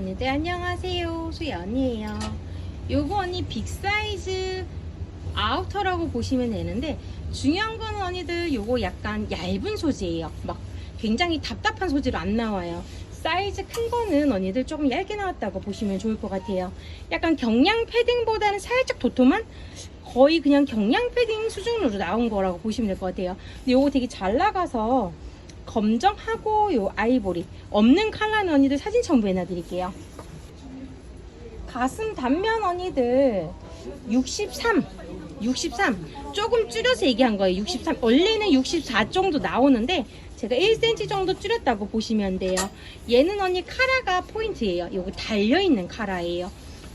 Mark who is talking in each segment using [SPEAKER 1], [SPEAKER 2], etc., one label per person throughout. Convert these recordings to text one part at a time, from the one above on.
[SPEAKER 1] 언니들 안녕하세요. 언니예요. 요거 언니 빅 사이즈 아우터라고 보시면 되는데 중요한 거는 언니들 요거 약간 얇은 소재예요. 막 굉장히 답답한 소재로 안 나와요. 사이즈 큰 거는 언니들 조금 얇게 나왔다고 보시면 좋을 것 같아요. 약간 경량 패딩보다는 살짝 도톰한 거의 그냥 경량 패딩 수준으로 나온 거라고 보시면 될 것 같아요. 근데 요거 되게 잘 나가서 검정하고 요 아이보리 없는 컬러는 언니들 사진 첨부해 놔드릴게요. 가슴 단면 언니들 63 63 조금 줄여서 얘기한 거예요. 63 원래는 64 정도 나오는데 제가 1cm 정도 줄였다고 보시면 돼요. 얘는 언니 카라가 포인트예요. 요거 달려있는 카라예요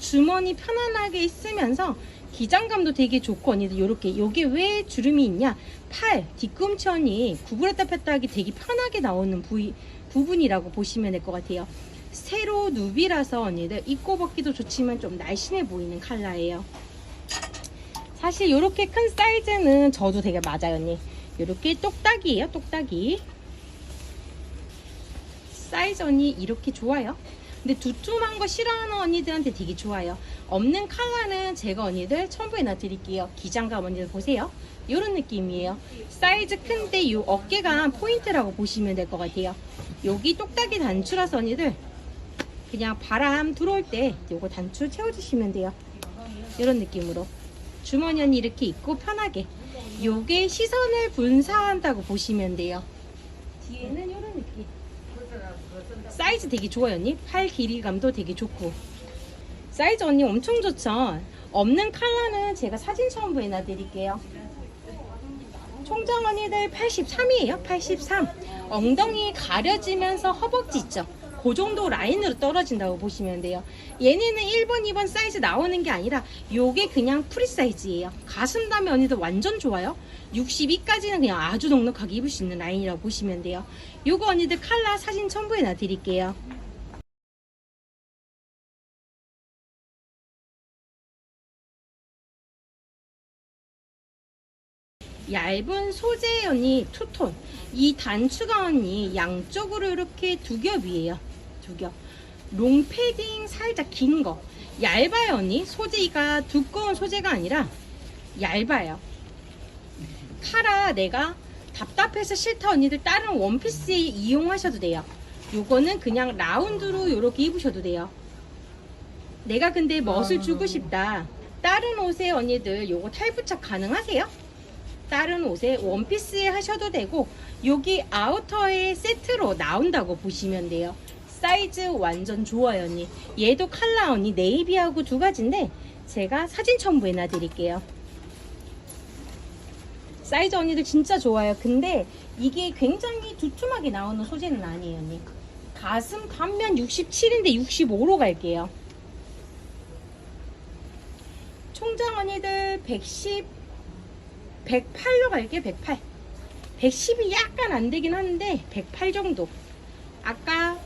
[SPEAKER 1] 주머니 편안하게 있으면서 기장감도 되게 좋고 언니들 요렇게 요게 왜 주름이 있냐 팔 뒤꿈치 언니 구부렸다 폈다 하기 되게 편하게 나오는 부위 부분이라고 보시면 될 것 같아요 세로 누비라서 언니들 입고 벗기도 좋지만 좀 날씬해 보이는 컬러예요. 사실 이렇게 큰 사이즈는 저도 되게 맞아요, 언니. 이렇게 똑딱이에요, 똑딱이. 사이즈 언니 이렇게 좋아요. 근데 두툼한 거 싫어하는 언니들한테 되게 좋아요. 없는 컬러는 제가 언니들 첨부해 놔드릴게요. 기장감 언니들 보세요. 이런 느낌이에요. 사이즈 큰데 이 어깨가 포인트라고 보시면 될 것 같아요. 여기 똑딱이 단추라서 언니들 그냥 바람 들어올 때 요거 단추 채워주시면 돼요. 이런 느낌으로 주머니 언니 이렇게 입고 편하게 요게 시선을 분사한다고 보시면 돼요. 뒤에는. 사이즈 되게 좋아요 언니. 팔 길이감도 되게 좋고 사이즈 언니 엄청 좋죠. 없는 컬러는 제가 사진 첨부 해 놔드릴게요. 총장 언니들 83이에요. 83. 엉덩이 가려지면서 허벅지 있죠. 그 정도 라인으로 떨어진다고 보시면 돼요. 얘네는 1번, 2번 사이즈 나오는 게 아니라 요게 그냥 프리 사이즈예요. 가슴 다음에 언니들 완전 좋아요. 62까지는 그냥 아주 넉넉하게 입을 수 있는 라인이라고 보시면 돼요. 요거 언니들 칼라 사진 첨부해 놔 드릴게요. 얇은 소재 언니 투톤. 이 단추가 언니 양쪽으로 이렇게 두 겹이에요. 두 겹. 롱패딩 살짝 긴 거. 얇아요 언니. 소재가 두꺼운 소재가 아니라 얇아요 카라 내가 답답해서 싫다. 언니들 다른 원피스 이용하셔도 돼요. 요거는 그냥 라운드로 이렇게 입으셔도 돼요. 내가 근데 멋을 주고 싶다. 다른 옷에 언니들 요거 탈부착 가능하세요? 다른 옷에 원피스에 하셔도 되고 여기 아우터에 세트로 나온다고 보시면 돼요. 사이즈 완전 좋아요 언니. 얘도 칼라 언니 네이비하고 두 가지인데 제가 사진 첨부해 놔 드릴게요 사이즈 언니들 진짜 좋아요. 근데 이게 굉장히 두툼하게 나오는 소재는 아니에요 언니. 가슴 단면 67인데 65로 갈게요. 총장 언니들 110 108로 갈게 108 110이 약간 안 되긴 하는데 108 정도. 아까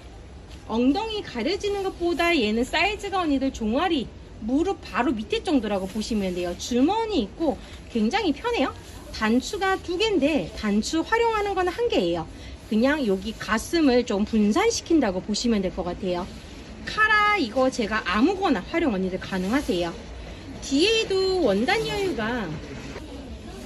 [SPEAKER 1] 엉덩이 가려지는 것보다 얘는 사이즈가 언니들 종아리 무릎 바로 밑에 정도라고 보시면 돼요. 주머니 있고 굉장히 편해요. 단추가 두 개인데 단추 활용하는 건 한 개예요. 그냥 여기 가슴을 좀 분산시킨다고 보시면 될 것 같아요. 카라 이거 제가 아무거나 활용 언니들 가능하세요. 뒤에도 원단 여유가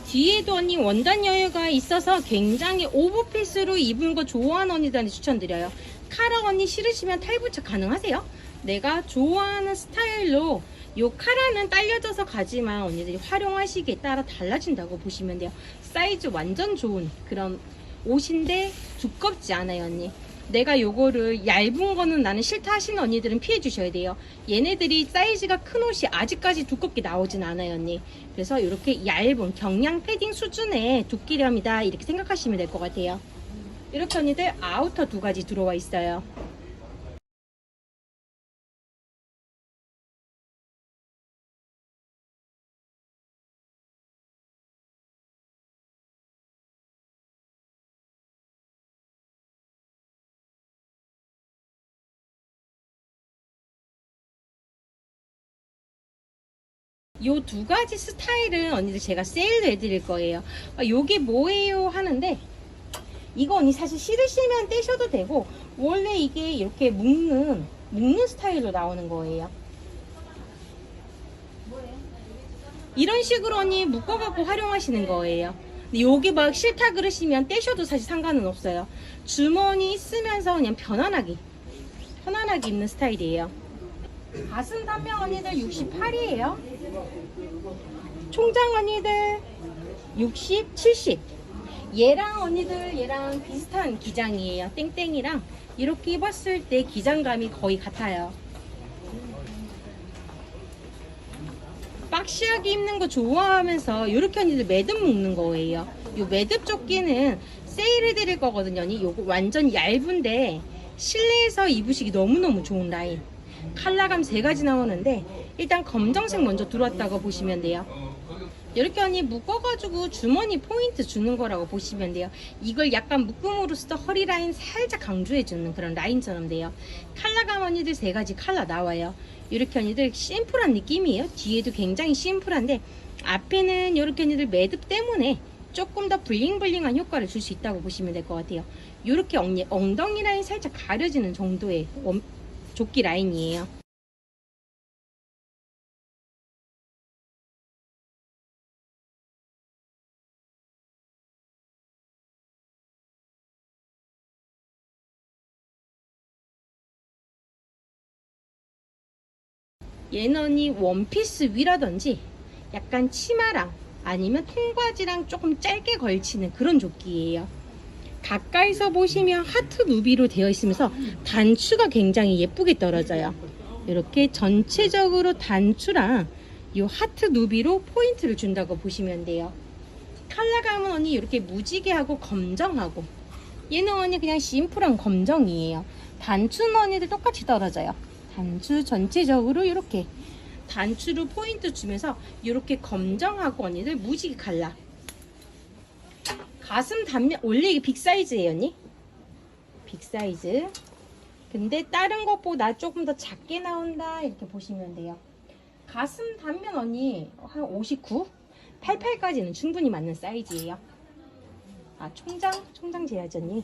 [SPEAKER 1] 뒤에도 언니 원단 여유가 있어서 굉장히 오버핏으로 입은 거 좋아하는 언니들한테 추천드려요. 카라 언니 싫으시면 탈부착 가능하세요. 내가 좋아하는 스타일로 요 카라는 딸려져서 가지만 언니들이 활용하시기에 따라 달라진다고 보시면 돼요. 사이즈 완전 좋은 그런 옷인데 두껍지 않아요 언니. 내가 요거를 얇은 거는 나는 싫다 하시는 언니들은 피해 주셔야 돼요. 얘네들이 사이즈가 큰 옷이 아직까지 두껍게 나오진 않아요, 언니. 그래서 이렇게 얇은 경량 패딩 수준의 두께감이다 이렇게 생각하시면 될 것 같아요. 이렇게 언니들 아우터 두 가지 들어와 있어요. 요 두 가지 스타일은 언니들 제가 세일도 해드릴 거예요. 아, 요게 뭐예요 하는데 이거 언니 사실 싫으시면 떼셔도 되고 원래 이게 이렇게 묶는 묶는 스타일로 나오는 거예요. 이런 식으로 언니 묶어갖고 활용하시는 거예요. 근데 요게 막 싫다 그러시면 떼셔도 사실 상관은 없어요. 주머니 있으면서 그냥 편안하게 편안하게 입는 스타일이에요. 가슴 단명 언니들 68이에요. 총장 언니들 60, 70. 얘랑 언니들 얘랑 비슷한 기장이에요. 땡땡이랑 이렇게 입었을 때 기장감이 거의 같아요. 박시하게 입는 거 좋아하면서 이렇게 언니들 매듭 묶는 거예요. 요 매듭 조끼는 세일해 드릴 거거든요. 요거 완전 얇은데 실내에서 입으시기 너무너무 좋은 라인. 컬러감 세 가지 나오는데 일단 검정색 먼저 들어왔다고 보시면 돼요. 이렇게 언니 묶어가지고 주머니 포인트 주는 거라고 보시면 돼요. 이걸 약간 묶음으로써 허리 라인 살짝 강조해주는 그런 라인처럼 돼요. 컬러감 언니들 세 가지 컬러 나와요. 이렇게 언니들 심플한 느낌이에요. 뒤에도 굉장히 심플한데 앞에는 이렇게 언니들 매듭 때문에 조금 더 블링블링한 효과를 줄 수 있다고 보시면 될 것 같아요. 이렇게 엉, 엉덩이 라인 살짝 가려지는 정도의 원- 조끼 라인이에요. 얘는 언니 원피스 위라든지 약간 치마랑 아니면 통바지랑 조금 짧게 걸치는 그런 조끼예요. 가까이서 보시면 하트 누비로 되어 있으면서 단추가 굉장히 예쁘게 떨어져요. 이렇게 전체적으로 단추랑 이 하트 누비로 포인트를 준다고 보시면 돼요. 컬러감은 언니 이렇게 무지개하고 검정하고 얘는 언니 그냥 심플한 검정이에요. 단추는 언니들 똑같이 떨어져요. 단추 전체적으로 이렇게 단추로 포인트 주면서 이렇게 검정하고 언니들 무지개 컬러 가슴 단면 원래 이게 빅 사이즈예요 언니? 빅 사이즈. 근데 다른 것보다 조금 더 작게 나온다 이렇게 보시면 돼요. 가슴 단면 언니 한 59? 88까지는 충분히 맞는 사이즈예요. 아 총장? 총장 재야지 언니.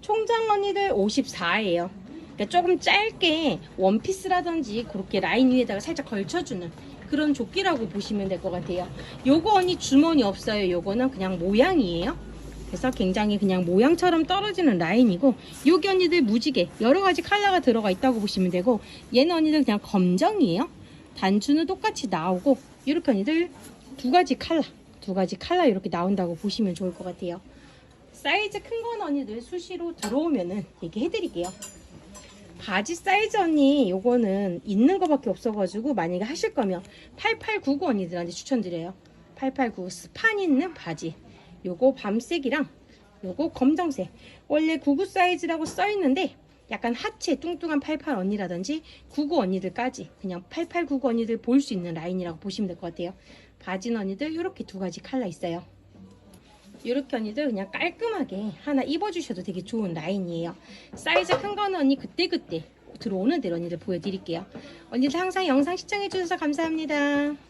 [SPEAKER 1] 총장 언니들 54예요. 그러니까 조금 짧게 원피스라든지 그렇게 라인 위에다가 살짝 걸쳐주는 그런 조끼라고 보시면 될 것 같아요. 요거 언니 주머니 없어요. 요거는 그냥 모양이에요. 그래서 굉장히 그냥 모양처럼 떨어지는 라인이고 요기 언니들 무지개 여러 가지 컬러가 들어가 있다고 보시면 되고 얘는 언니들 그냥 검정이에요. 단추는 똑같이 나오고 이렇게 언니들 두 가지 컬러 두 가지 컬러 이렇게 나온다고 보시면 좋을 것 같아요. 사이즈 큰 건 언니들 수시로 들어오면은 얘기해 드릴게요. 바지 사이즈 언니 요거는 있는 거밖에 없어가지고 만약에 하실 거면 8899 언니들한테 추천드려요. 889 스판 있는 바지. 요거 밤색이랑 요거 검정색. 원래 99 사이즈라고 써있는데 약간 하체 뚱뚱한 88 언니라든지 99 언니들까지 그냥 8899 언니들 볼 수 있는 라인이라고 보시면 될 것 같아요. 바지는 언니들 이렇게 두 가지 컬러 있어요 이렇게 언니들 그냥 깔끔하게 하나 입어주셔도 되게 좋은 라인이에요. 사이즈 큰 거는 언니 그때그때 들어오는 대로 언니들 보여드릴게요. 언니들 항상 영상 시청해주셔서 감사합니다.